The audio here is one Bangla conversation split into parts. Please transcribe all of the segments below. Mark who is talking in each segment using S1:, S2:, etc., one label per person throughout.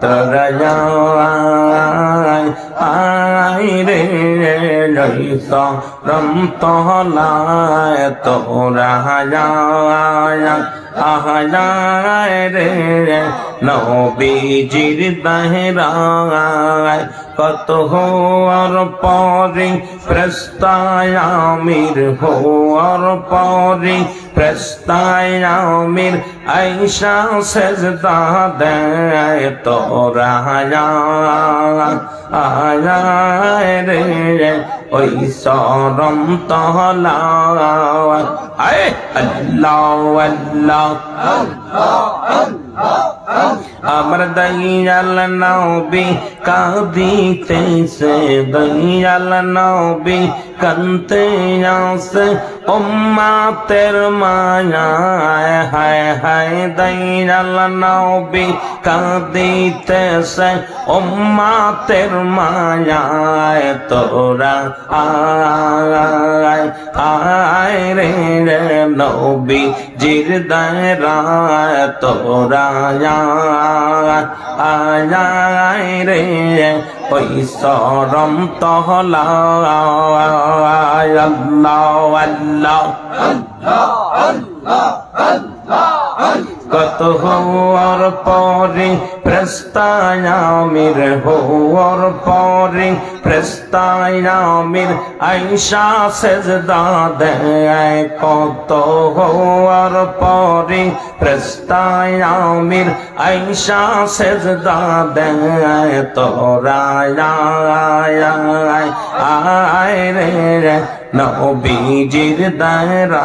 S1: তোরা আই রে লইস রম তহলায় তোরা আহায় রে নবীজির দাহরায় কত হওয়ার পরে প্রস্তায়ামির হওয়ার পরে প্রস্তায়ামির ঐশা সেজদা দেয় তোরা আয়া আয়া রে। ওই সরম তহলা আয় আল্লাহ আল্লাহ। আমার দয়াল নবী কাঁদিতেছে দয়াল নবী কান্তে আসে উম্মাতের মায়া হায় হায় দয়াল নবী কাঁদিতেছে উম্মাতের মায়া তোরা আয় আয় রে রে নবী জির দায়রা তোরা রে ওই সরম তহলা আল্লাহ আল্লাহ। কত হওয়ার পরে প্রস্তায়ামির হওয়ার পরে প্রস্তায়ামির আইসা সেজদা দেয়। কত হওয়ার পরে প্রস্তায়ামির আইসা সেজদা দেয়। তোরা আয় রে নবীজির দায়রা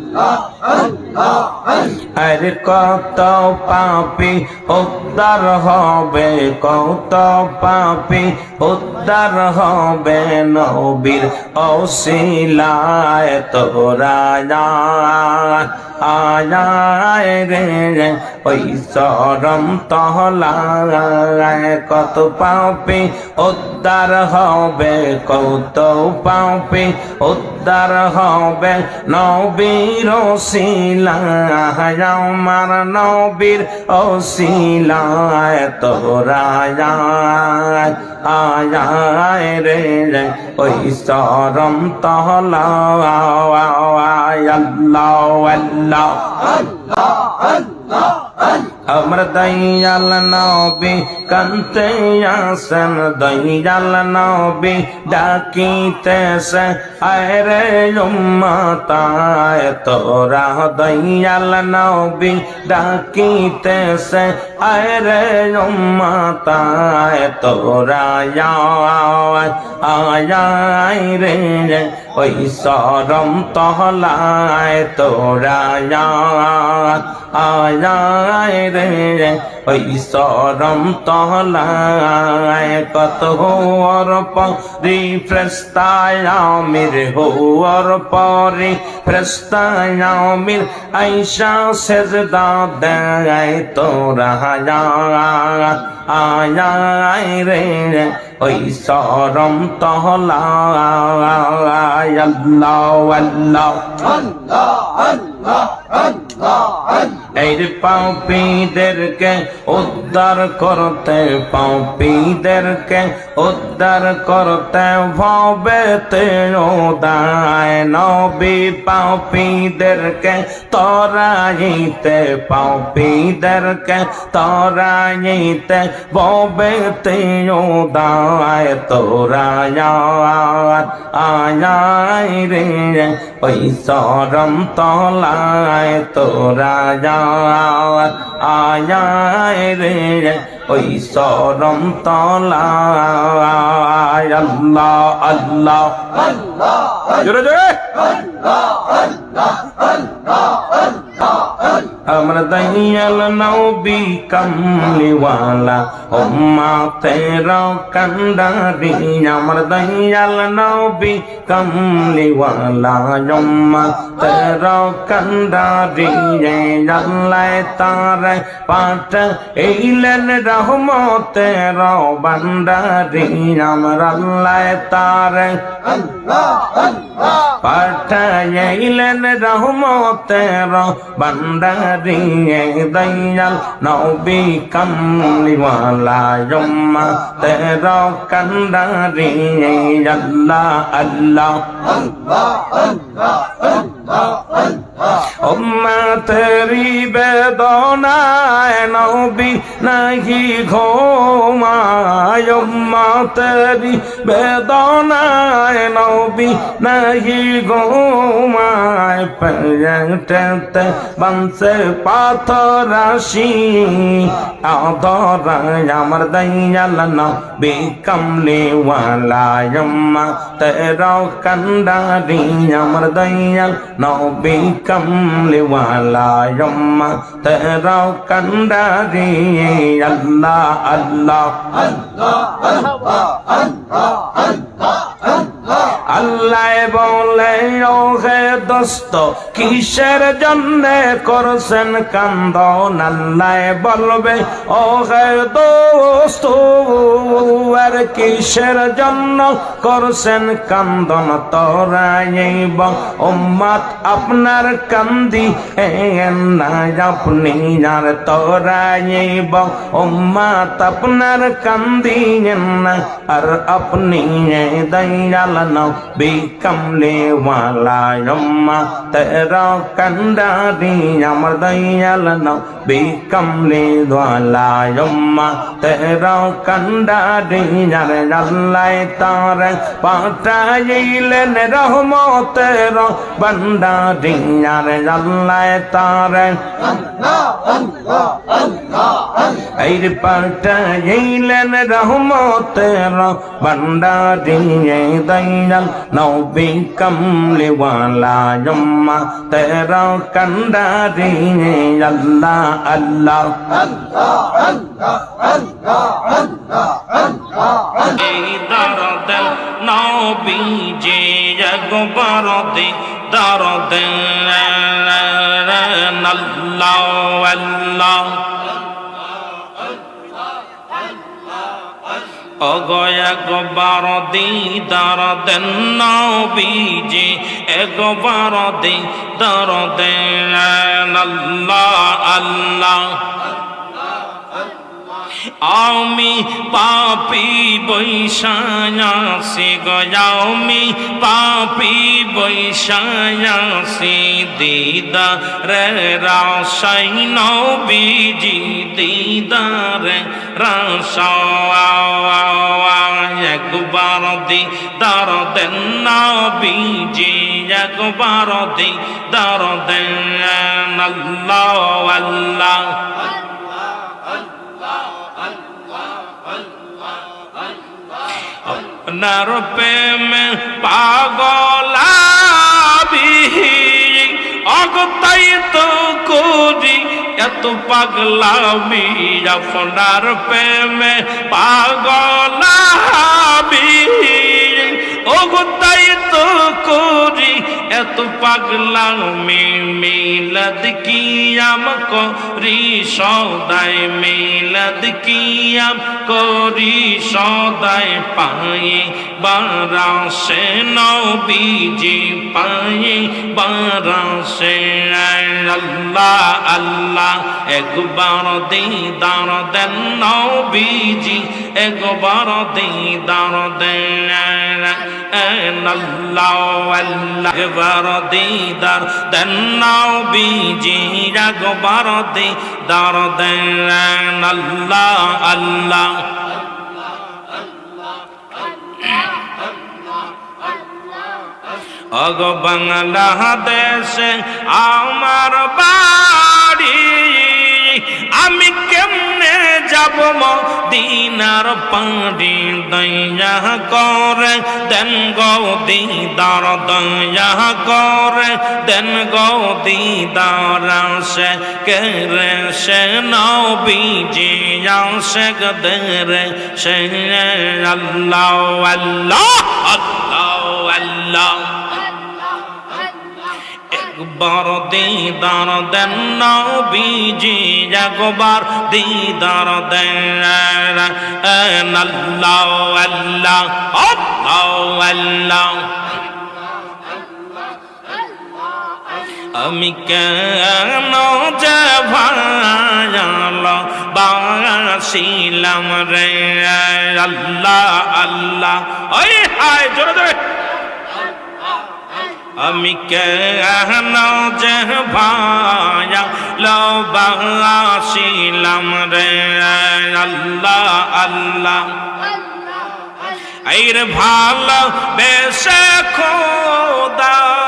S1: আর কত পাপি, উদ্ধার হবে, কত পাপি, উদ্ধার হবে নবীর অশিলায় তোরা আয় রে ওই সরম তহলায় কত পাপি, উদ্ধার হবে, কত পাপি, উদ্ধার হবে নবীর আমার নবীর অশিলায় তোরা আয় রে ওই সরম তহলায় আল্লাহ আল্লাহ। আমার দয়াল নবী কান্তে আসন দয়াল নবী ডাকিতেছে আয় রে উম্মতায় তোরা দয়াল নবী ডাকিতেছে আয় রে উম্মতায় তোরা আয় রে ওই সরম তহলায় তোরা আয় রে। ওই সরম তহলায় কত হোর পরি, ফ্রেস্তায় আমির হোর পরি, ফ্রেস্তায় আমির আইসা সেজদা দেয় তোরা আয় রে। ওই সরম তহলায় আল্লাহ আল্লাহ। এই পাপিদেরকে উদ্ধার করতে পাপিদেরকে উদ্ধার করতে ভবেতে ওদায় নবী পাপিদেরকে তরাইতে পাপিদেরকে তরাইতে ভবেতে ওদায় তোরা আয় রে, ওই সরম তলায় তোরা আয় রে ওই সরম তলা আল্লাহ আল্লাহ জোরে জোরে আমার দয়াল নবী কমলিওয়ালা উম্মা তেরা কন্ডারি আমার দয়াল নবী কমলিওয়ালা উম্মা তেরা কন্ডারি আল্লাহ তার পাঠ এইলেন রহমতের বান্ডারি আমার আল্লাহ তার পাঠাইলেন রহমতের বান্ডারি দয়াল নবী কমলিওয়ালা জম্মা তের কন্ডারি আল্লাহ আল্লাহ। উম্মা তেরি বেদনায় নবী নাহি ঘুমায় তেরি বেদনায় নবী নাহি ঘুমায় পেটেতে বংশে পাথর রাশি আদরায় আমার দয়াল নবী কমলিওয়ালা উম্মা তেরা কন্ডারি আমার দয়াল নবী কমলিওয়ালা উম্মা তেরা কন্ডারি আল্লাহ আল্লাহ আল্লাহ বলে দোস্ত কিসের জন্য করছেন কান্দন? আল্লাহ বলবে ও দোস্ত, আর কিসের জন্য করছেন কান্দন? তোরাইব উম্মাত আপনার কান্দি না আপনি আর তোরাইব উম্মাত আপনার কান্দি না আর আপনি দয়াল নবী কমলে ওয়ালা উম্মা তেরা কন্ডারি আমার দয়াল নবী কমলে ওয়ালা উম্মা তেরা কন্ডারি আর আল্লাহ তার পাঠাইলেন রহমতের বন্ডারি আর আল্লাহ তার এই পাঠাইলেন রহমতের বন্ডারি দয়াল নবী কমলিওয়ালা জম্মা তেরা কন্ডারি আল্লাহ আল্লাহ নবী যে একবার দে দরদ আল্লাহ আল্লাহ অগয় একবার দিদার দেন নবীজি একবার দিদার দেন আল্লাহ আল্লাহ। আমি পাপি বৈশায়াসি গয়ামি পাপি বৈশায়াসি দিদা রে রাশাই নবীজি দিদা রে একবার দি দার দেন নবীজি একবার দি দার দেন আল্লাহ আল্লাহ। আপনার প্রেম পাগলাবি অগতাই তো করি এত পাগলামি আপনার প্রেম পাগলাবি এত পাগলামি মিলদ কিয়াম করি সদাই? মিলদ কিয়াম করি সদাই? পায়ে বারাসে নবীজি, পায়ে বারাসে আল্লাহ আল্লাহ, একবার দিদার দেন নবীজি, একবার দিদার দেন একবার দিদার দেন নবীজি একবার দিদার দেন আল্লাহ আল্লাহ অগ বাংলাদেশে আমার বাড়ি আমি কেমনে যাব মদিনার পাড়ি দয়া করে, দেন গো দিদার দয়া করে, দেন গো দিদার সে কেরে সে নবীজি সে গদরে সে আল্লাহ আল্লাহ আল্লাহ আল্লাহ। একবার দিদার দেন নবীজি একবার দিদার দেন। আমি কেন যে ভায়াল বাসিলাম রে? আল্লাহ আল্লাহ। ওই, হায়, জোরে জোরে। আমি কেন যে ভায়া লবাসিলাম রে আল্লাহ আল্লাহ। আইর ভালো বেশ খোদা।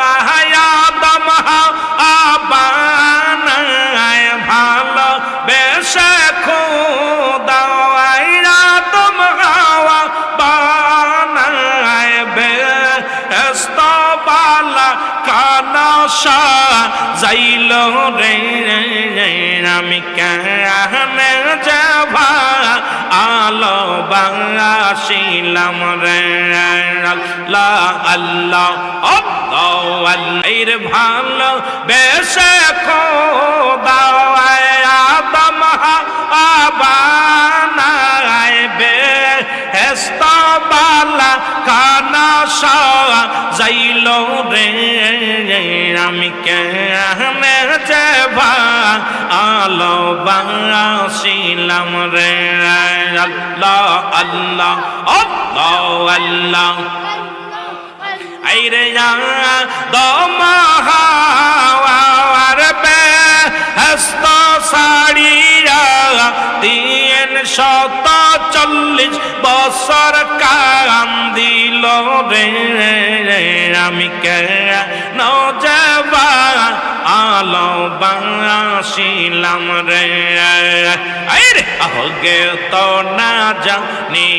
S1: যাইল রে, আমি কেনে যাবা, আলো বাংলাশিলাম রে। আল্লাহ আল্লাহ আল্লাহ ভালো বেশে খোদা আদম আবানায় বে হেস্ত বালা কানা যাইল রে। আমি কেনে যে ভা আলো বাসিলাম রে আল্লাহ আল্লাহ আল্লাহ আল্লাহ। আইরে দমাহাওয়ার বে হস্ত সাড়িয়া তিন শত চল্লিশ বছর কাম দিল রে। আমি কে নজবা আলো বাসিলাম রে। আরে আগে তো না জানি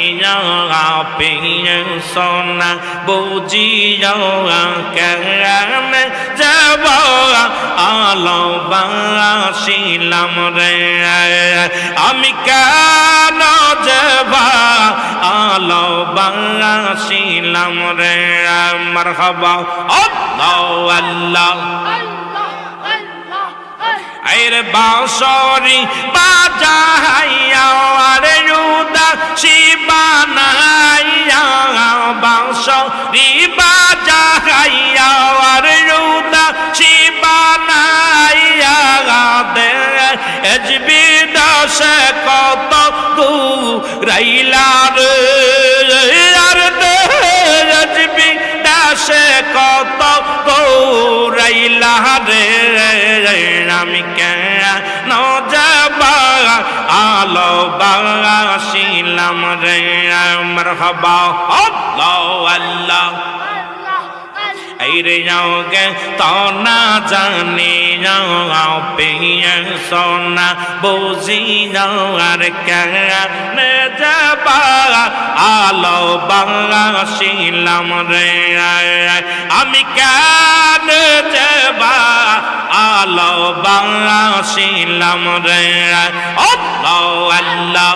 S1: পিয়ে সোনা বুঝিও কেন যাব আলো বাসিলাম রে। আমি কেন যাবা আলো বাসিলাম রে? মারহাবা। আল্লাহ আল্লাহ। আইরে বাঁশরি বাজাইয়া, আরে রুদা শিবানাইয়া, বাঁশরি আরে রাইলা রে আর দে এজবি দাসে কত গৌরাইলা রে আমি কেন যাবা আলো বাসিলাম রে? মরহবা, আল্লাহ আল্লাহ। আইরে যাওগে তো না জানি যাও পেয়ে সোনা বুঝি যাও আর কেন যাবা আলো বাসিলাম রে আমি কেন যাবা, আলো বাসিলাম রে আল্লাহ।